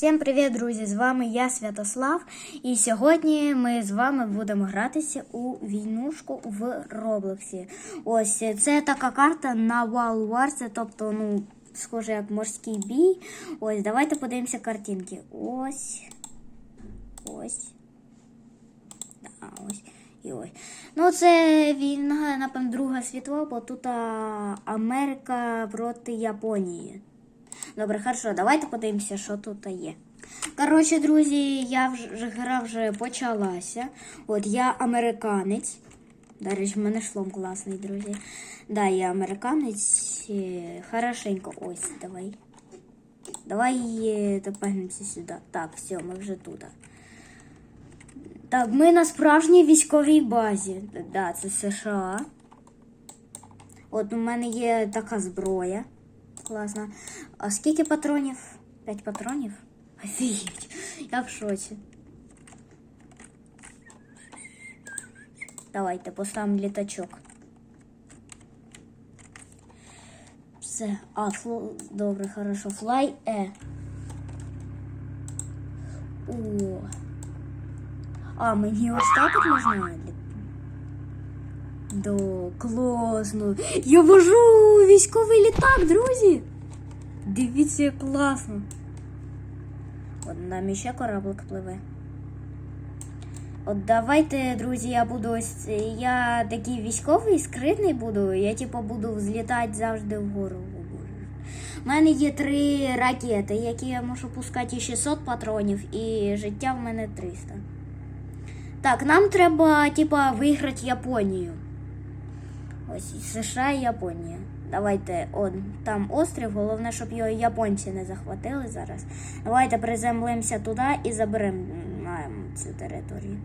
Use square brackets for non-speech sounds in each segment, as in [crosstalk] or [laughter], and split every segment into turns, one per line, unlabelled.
Всім привіт, друзі! З вами я, Святослав, і сьогодні ми з вами будемо гратися у війнушку в Роблоксі. Ось це така карта на Wild Wars, тобто, ну, схоже, як морський бій. Ось, давайте подивимося картинки. Ось. Ось. Да, ось. І ось. Ну, це війна, напевно, Друга світова, бо тут а, Америка проти Японії. Добре, хорошо, давайте подивимося, що тут є. Коротше, друзі, я вже гра вже почалася. От я американець. До речі, в мене шлом класний, друзі. Да, я американець. Е, Хорошенько. Ось, давай. Давай е, сюди. Так, все, ми вже тут. Так, ми на справжній військовій базі. Да, це США. От у мене є така зброя. Класно. А скільки патронів? П'ять патронів? Офігеть. Я в шоці. Давайте поставимо літачок. Все. А, фло... добре, хорошо. Флай Е. О. А, мені ось так от можна Да, класно. Я вожу військовий літак, друзі. Дивіться, як класно. От нам ще кораблик пливе. От давайте, друзі, я буду ось. Я такий військовий, скритний буду. Я типу буду взлітати завжди вгору. У мене є три ракети, які я можу пускати 600 патронів, і життя в мене 300. Так, нам треба, типа, виграти Японію. Ось США і Японія. Давайте, он, там острів, головне, щоб його японці не захватили зараз. Давайте приземлимося туди і заберемо цю територію.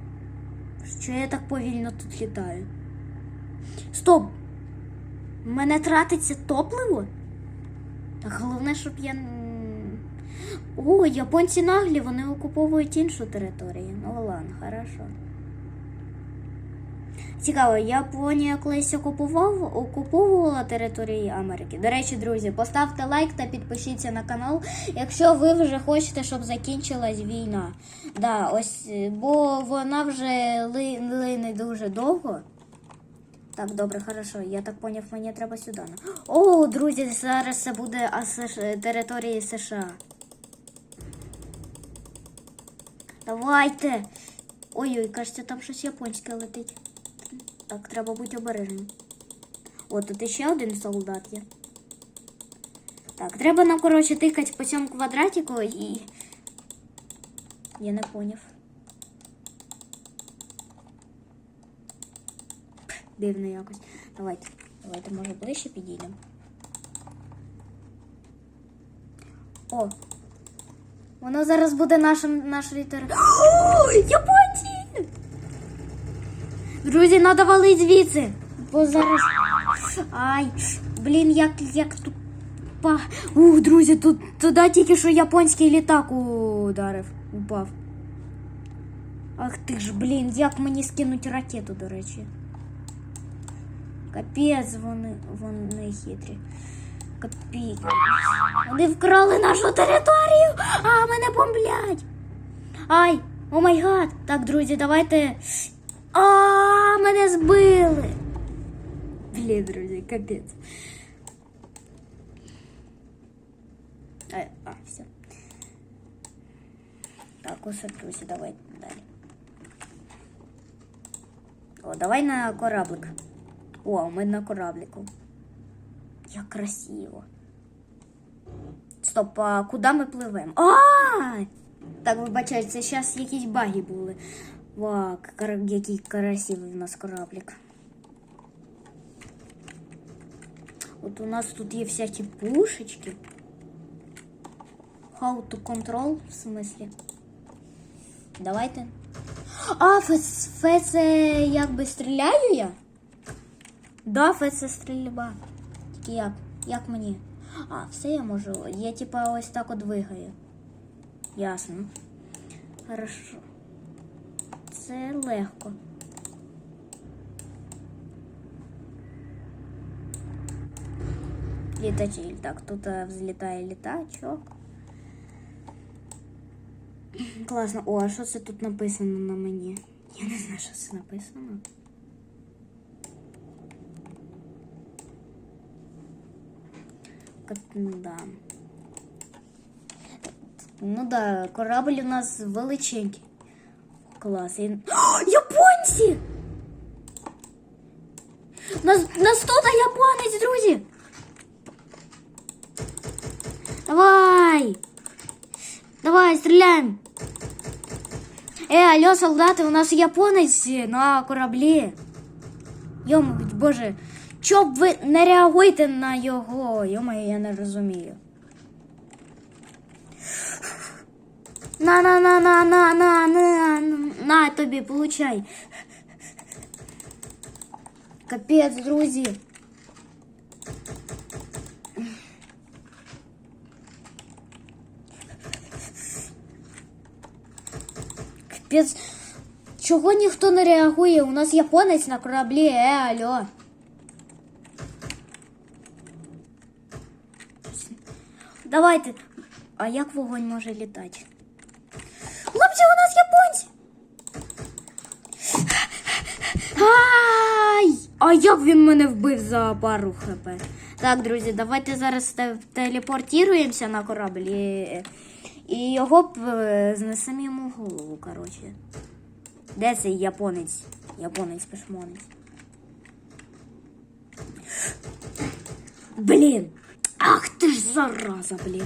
Що я так повільно тут літаю? Стоп! Мене тратиться топливо? Так головне, щоб я. О, японці наглі, вони окуповують іншу територію. Ну ладно, хорошо. Цікаво, Японія колись окупував, окуповувала території Америки. До речі, друзі, поставте лайк та підпишіться на канал, якщо ви вже хочете, щоб закінчилась війна. Да, ось, е, бо вона вже ли, лине дуже довго. Так, добре, хорошо. Я так поняв, мені треба сюди. О, друзі, зараз це буде території США. Давайте. Ой-ой, кажеться, там щось японське летить. Так, треба бути обережним. О, тут ще один солдат є. Так, треба нам, коротше, тикати по цьому квадратику і. Я не поняв. Дивно якось. Давайте. Давайте, може, ближче підійдемо. О! Воно зараз буде нашим нашою територією. [gasps] О, Японці! Друзі, треба валити звідси. Бо зараз. Ай, блін, як, як тут. Па... Ух, друзі, тут туди тільки що японський літак ударив, упав. Ах ти ж, блін, як мені скинуть ракету, до речі. Капець, вони, вони хитрі. Капець. Вони вкрали нашу територію, а мене бомблять. Ай, о май гад. Так, друзі, давайте. А, мене збили. Блін, друзі, капець. А, а, все. Так, усе, друзі, давай далі. О, давай на кораблик. О, ми на кораблику. Як красиво. Стоп, а куди ми пливемо? А! Так, вибачайте, зараз якісь баги були. Ва, кар- який красивий в нас кораблик. От у нас тут є всякі пушечки. How to control, в смислі. Давайте. А, фе, фе це якби стріляю я? Да, фе це стрільба. Тільки як? Як мені? А, все я можу. Я типа ось так от двигаю. Ясно. Хорошо. Це легко. Літачіль. Так, тут е, взлітає літачок. Класно. О, а що це тут написано на мені? Я не знаю, що це написано. Как- ну Да. Ну да, корабль у нас величенький. Клас. І... О, японці! Нас, нас тут японець, друзі! Давай! Давай, стріляємо! Е, алло, солдати, у нас японець на кораблі. Йому, боже, чоб ви не реагуєте на його? Йому, я не розумію. На, на, на, на, на, на, на, на тобі, получай. Капець, друзі. Капець. Чого ніхто не реагує? У нас японець на кораблі, е, алло. Давайте. А як вогонь може літати? Хлопці, у нас японці! Ай! А як він мене вбив за пару хп? Так, друзі, давайте зараз те- телепортуємося на корабль і, і його б, е, знесемо йому голову, коротше. Де цей японець? Японець пешмонець. Блін! Ах ти ж зараза, блін.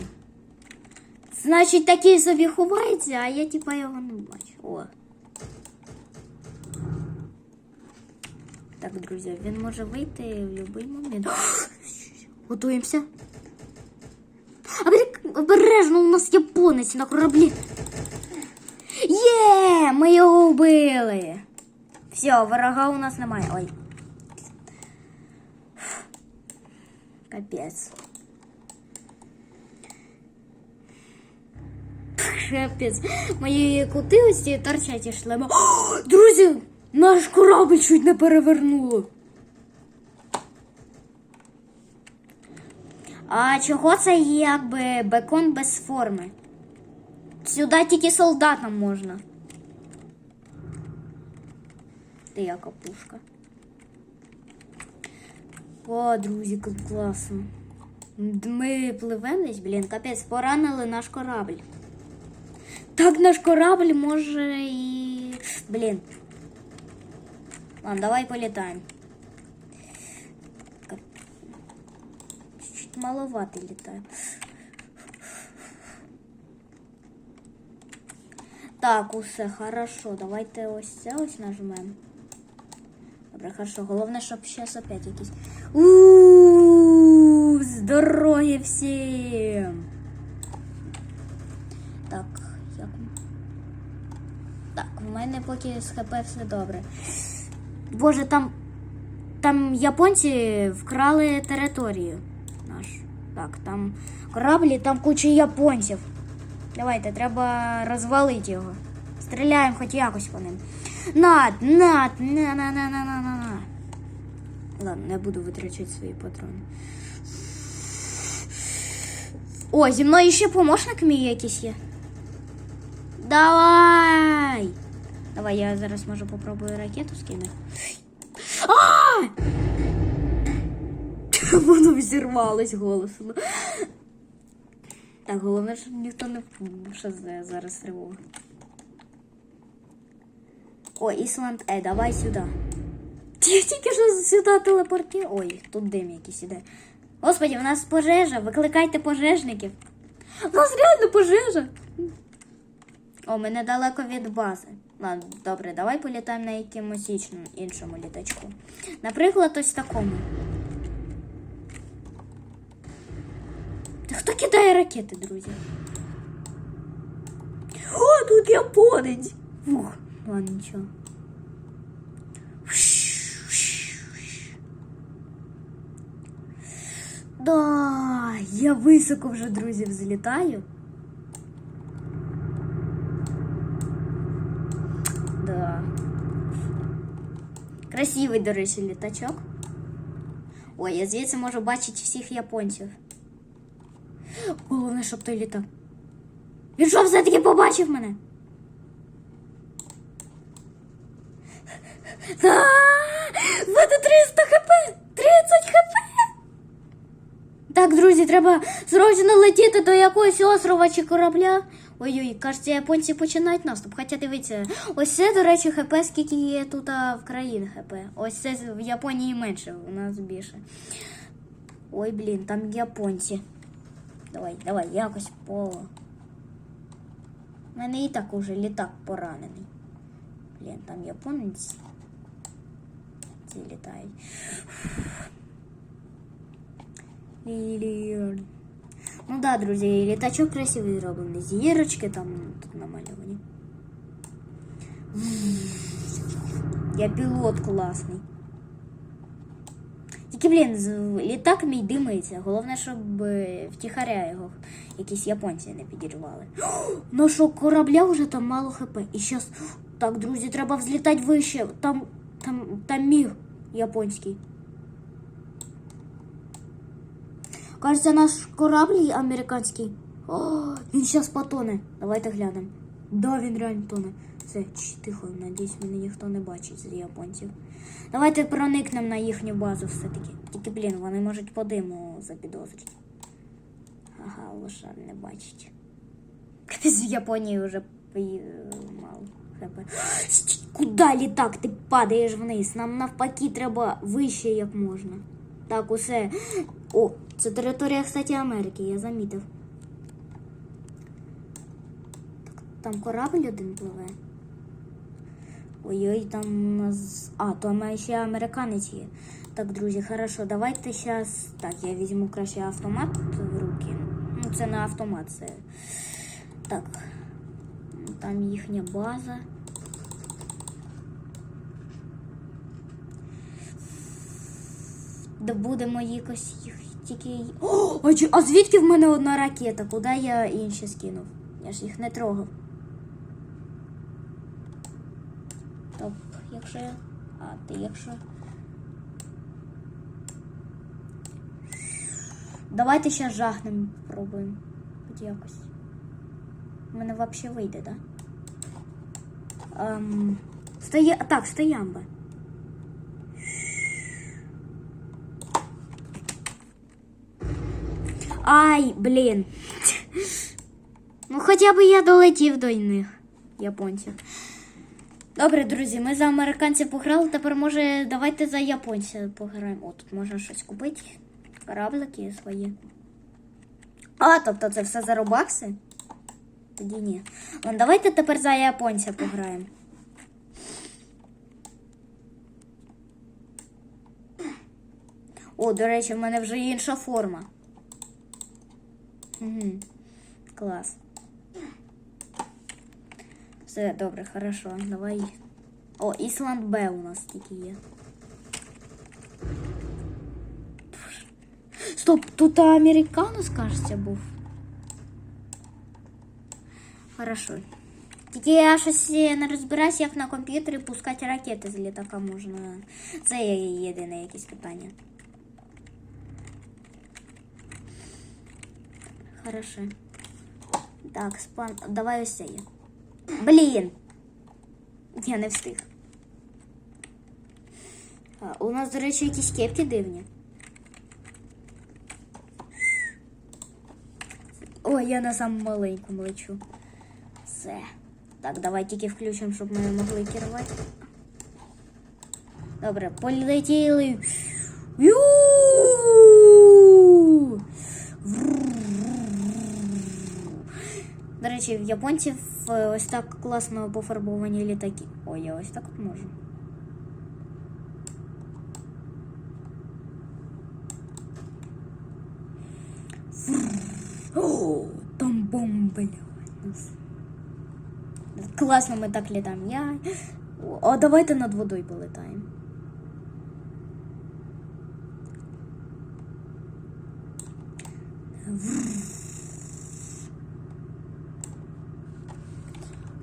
Значить, такий собі ховається, а я типа його не бачу. О. Так, друзі, він може вийти в будь-який момент. [gasps] Готуємося. Обережно, у нас японець на кораблі. Є! Ми його вбили. Все, ворога у нас немає. Ой. Капець. Капець. Мої кути ось торчать із шлема. О, друзі, наш корабль чуть не перевернуло. А чого це якби бекон без форми? Сюди тільки солдатам можна. Ти яка пушка. О, друзі, класно. Ми пливемо десь, блін, капець, поранили наш корабль. Так наш корабль може і. Блін. Ладно, давай політаємо. Кап- Чуть маловато літає. Так, усе хорошо. Давайте ось це ось нажмемо. Добре, хорошо. Головне, щоб зараз опять якісь. У здоров'я всім! Так, як. Так, в мене поки з ХП все добре. Боже, там. Там японці вкрали територію наш. Так, там кораблі, там куча японців. Давайте, треба розвалити його. Стріляємо хоч якось по ним. Над, над, на, на, на, на, на, на, на. Ладно, не буду витрачати свої патрони. О, зі мною ще помощник мій якийсь є. Давай! Давай, я зараз може попробую ракету скинути. [laughs] Воно взірвалось голосно. Так, головне, щоб ніхто не що зараз тривога. О, Ісланд Е, давай сюди. Я тільки що сюди телепорті. Ой, тут дим якийсь іде. Господи, у нас пожежа, викликайте пожежників. У нас реально пожежа. О, ми недалеко від бази. Ладно, добре, давай політаємо на якомусь іншому, іншому літачку. Наприклад, ось такому. Та хто кидає ракети, друзі? О, тут японець! Фух, ладно, нічого. Да, я високо вже, друзі, взлітаю. Красивий, до речі, літачок. Ой, я звідси можу бачити всіх японців. Головне, щоб той літав. Він що все-таки побачив мене? В мене 300 хп! 30 хп! Так, друзі, треба срочно летіти до якогось острова чи корабля. Ой-ой, кажеться, японці починають наступ. Хоча дивіться, ось це, до речі, ХП, скільки є тут а, в країн ХП. Ось це в Японії менше, у нас більше. Ой, блін, там японці. Давай, давай, якось по. У мене і так уже літак поранений. Блін, там японець. Ці літають. Ліліон. Ну да, друзі, літачок красивий зроблений. Зірочки там тут намальовані. Я пілот класний. Тільки, блін, літак мій димиться. Головне, щоб е, втіхаря його якісь японці не підірвали. [gasps] Ну що, корабля вже там мало хп. І щас. Так, друзі, треба взлітати вище. Там, там, там міг японський. Кажется, наш корабль американський. О, він зараз потоне. Давайте глянемо. Да, він реально тоне. Все, тихо, надіюсь, мене ніхто не бачить з японців. Давайте проникнемо на їхню базу все-таки. Тільки, блін, вони можуть по диму запідозрити. Ага, лошар не бачить. Капець Японії вже мало. хп. Літак? Ти падаєш вниз. Нам навпаки треба вище як можна. Так, усе. О, це територія, кстати, Америки, я замітив. Так, там корабль один пливе. Ой-ой, там у нас. А, там ще американець є. Так, друзі, хорошо, давайте зараз. Так, я візьму краще автомат в руки. Ну, це не автомат, це. Так. Там їхня база. Добудемо якось їх тільки. О, а, звідки в мене одна ракета? Куди я інші скинув? Я ж їх не трогав. Так, якщо. А, ти якщо. Давайте ще жахнемо пробуємо. Хоч якось. У мене взагалі вийде? Да? Ем, стоя... Так, стоямба. Ай, блін. Ну, хоча б я долетів до них, японців. Добре, друзі, ми за американців пограли, тепер може давайте за японця пограємо. О, тут можна щось купити. Кораблики свої. А, тобто це все за робакси? Тоді ні. Ладно, давайте тепер за японця пограємо. О, до речі, в мене вже інша форма. Угу. Клас. Все, добре, хорошо. Давай. О, Ісланд Б у нас тільки є. Стоп, тут американус, кажеться, був. Хорошо. Тільки я щось не розбираюсь, як на комп'ютері пускати ракети з літака можна. Це є єдине якесь питання. Хорошо. Так, спан. Давай ось це є. Блін. Я не встиг. А, у нас, до речі, якісь кепки дивні. Ой, я на самому маленькому лечу. Все. Так, давай тільки включимо, щоб ми могли керувати. Добре, полетіли. Ю! Речі, в японців е, ось так класно пофарбовані літаки. Ой, я ось так от можу. О, там бомба нас. Класно ми так літаємо. Я... А давайте над водою полетаємо.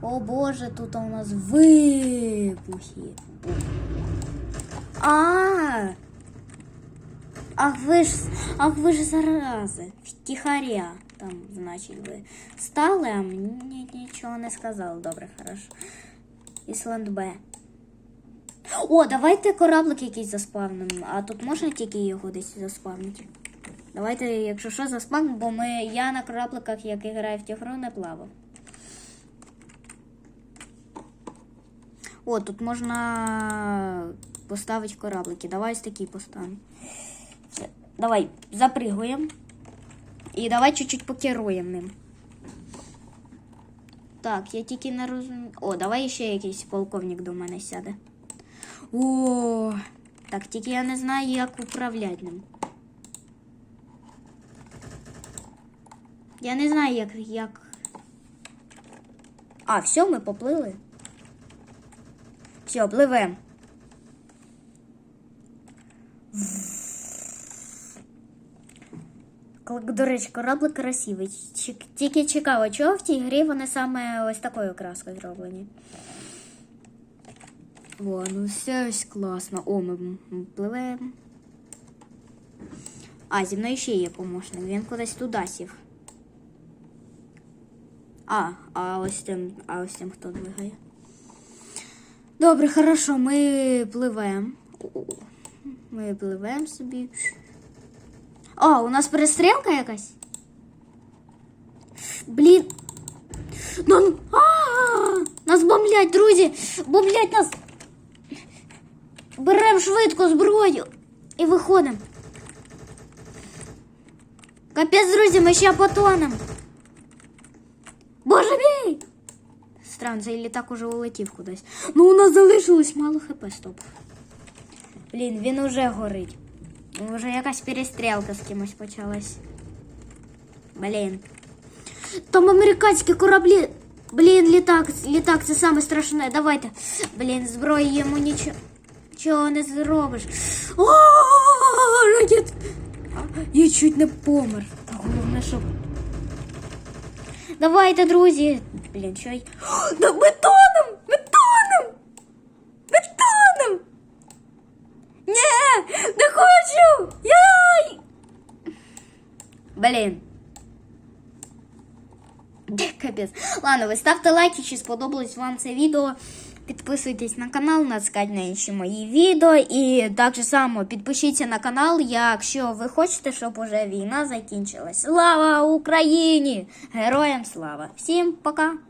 О боже, тут у нас вибухи. А! Ах ви ж, ах ви ж зарази, втіхаря там, значить, ви стали, а мені нічого не сказали. Добре, хорошо. Ісланд Б. О, давайте кораблик якийсь заспавнимо. А тут можна тільки його десь заспавнити. Давайте, якщо що, заспавнимо, бо ми, я на корабликах, як і граю в ту гру, не плавав. О, тут можна поставити кораблики. Давай ось такі поставимо. Давай, запригуємо. І давай чуть-чуть покеруємо ним. Так, я тільки не розумію. О, давай ще якийсь полковник до мене сяде. О, так тільки я не знаю, як управляти ним. Я не знаю, як. як... А, все, ми поплили. Все. Кл- До речі, кораблик красивий. Тільки цікаво, чого в цій грі вони саме ось такою краскою зроблені. О, ну все ось класно. О, ми пливемо. А, зі мною ще є помощник. Він кудись туди сів. А, а ось тим, а ось тим хто двигає. Добре, хорошо, ми пливемо. Ми пливемо собі. О, у нас перестрілка якась? Блін. Ну, а, нас бомблять, друзі! Бомблять нас! Беремо швидко зброю і виходимо. Капець, друзі, ми ще потонемо. Боже мій! Странно, цей літак уже улетів кудись. Ну, у нас залишилось мало хп, стоп. Блін, він уже горить. Уже якась перестрілка з кимось почалась. Блін. Там американські кораблі. Блін, літак, літак, це саме страшне. Давайте. Блін, зброї йому нічого. Чого не зробиш? О, ракет! Я чуть не помер. Та головне, щоб. Давайте, друзі. Блін, що й. О, Да ми тонем! Ми тонем! Ми не хочу! Яй! Блін. Капець. Ладно, ви ставте лайки, чи сподобалось вам це відео. Підписуйтесь на канал, натискайте на інші мої відео. І так же само підпишіться на канал, якщо ви хочете, щоб уже війна закінчилась. Слава Україні! Героям слава! Всім пока!